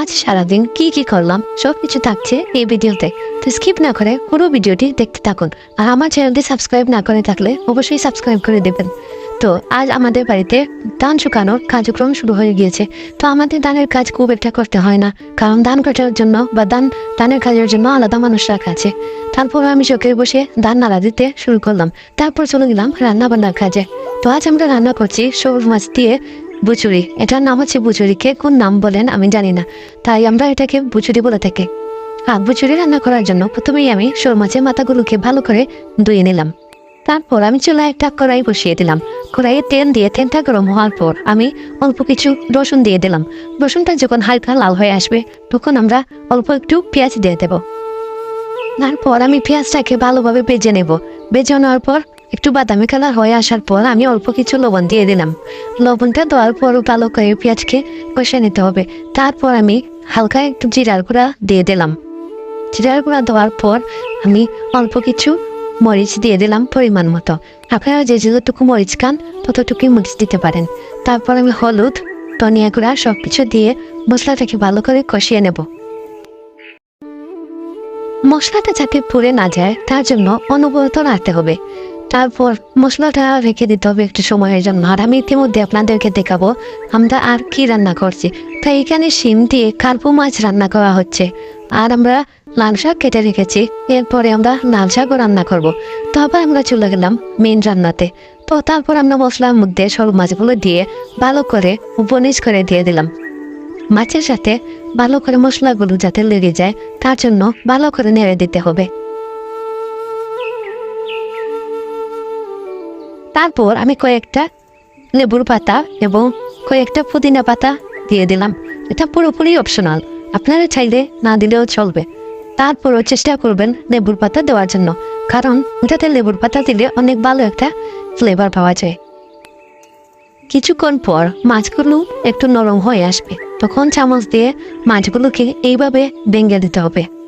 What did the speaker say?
আজ সারাদিন কি কি করলাম সব কিছু থাকছে এই ভিডিওতে। তো স্কিপ না করে পুরো ভিডিওটি দেখতে থাকুন। আর আমার চ্যানেলটি সাবস্ক্রাইব না করে থাকলে অবশ্যই সাবস্ক্রাইব করে দেবেন। তো আজ আমাদের বাড়িতে ধান শুকানোর কার্যক্রম শুরু হয়ে গিয়েছে। তো আমাদের ধানের কাজ খুব একটা করতে হয় না, কারণ ধান কাটার জন্য বা ধান, ধানের কাজের জন্য আলাদা মানুষ রাখা আছে। তারপর আমি চোখে বসে ধান নাড়া দিতে শুরু করলাম। তারপর চলে গেলাম রান্না বান্নার কাজে। তো আজ আমরা রান্না করছি সবুজ মাছ দিয়ে বুচুরি। এটার নাম হচ্ছে বুচুরিকে কোন নাম বলেন আমি জানি না। তাই আমরা এটাকে বুচুরি বলে থাকি। আর বুচুরি রান্না করার জন্য প্রথমেই আমি শোল মাছের মাথাগুলোকে ভালো করে ধুয়ে নিলাম। তারপর আমি চুলায় একটা কড়াই বসিয়ে দিলাম। কড়াইয়ে তেল দিয়ে তেলটা গরম হওয়ার পর আমি অল্প কিছু রসুন দিয়ে দিলাম। রসুনটা যখন হালকা লাল হয়ে আসবে, তখন আমরা অল্প একটু পেঁয়াজ দিয়ে দেব। তারপর আমি পেঁয়াজটাকে ভালোভাবে বেজে নেব। বেজে নেওয়ার পর একটু বাদামি কালার হয়ে আসার পর আমি অল্প কিছু লবণ দিয়ে দিলাম। লবণটা দেওয়ার পর ভালো করে পেঁয়াজকে কষে নিতে হবে। তারপর আমি হালকা একটু জিরার গুঁড়া দিয়ে দিলাম। জিরার গুঁড়া দেওয়ার পর আমি অল্প কিছু মরিচ দিয়ে দিলাম পরিমাণ মতো। আপনারা যে যতটুকু মরিচ খান, ততটুকুই মরিচ দিতে পারেন। তারপর আমি হলুদ, ধনিয়া গুঁড়া সব কিছু দিয়ে মশলাটাকে ভালো করে কষিয়ে নেব। মশলাটা যাতে পুড়ে না যায়, তার জন্য অনবরত রাখতে হবে। তারপর মশলাটা রেখে দিতে হবে একটু সময়ের জন্য। আর আমি ইতিমধ্যে আপনাদেরকে দেখাবো, আমরা আর কি রান্না করছি। তাই এখানে শিম দিয়ে কার্পু মাছ রান্না করা হচ্ছে। আর আমরা লাল শাক কেটে রেখেছি। এরপরে আমরা লাল শাকও রান্না করব। তো আবার আমরা চলে গেলাম মেন রান্নাতে। তো তারপর আমরা মশলার মধ্যে সব মাছগুলো দিয়ে ভালো করে উপনিশ করে দিয়ে দিলাম। মাছের সাথে ভালো করে মশলাগুলো যাতে লেগে যায়, তার জন্য ভালো করে নেড়ে দিতে হবে। তারপর আমি কয়েকটা লেবুর পাতা এবং কয়েকটা পুদিনা পাতা দিয়ে দিলাম। এটা পুরোপুরি অপশনাল আপনারা চাইলে না দিলেও চলবে। তারপরও চেষ্টা করবেন লেবুর পাতা দেওয়ার জন্য। কারণ এটাতে লেবুর পাতা দিলে অনেক ভালো একটা ফ্লেভার পাওয়া যায়। কিছুক্ষণ পর মাছগুলো একটু নরম হয়ে আসবে। তখন চামচ দিয়ে মাছগুলোকে এইভাবে ভেঙে দিতে হবে।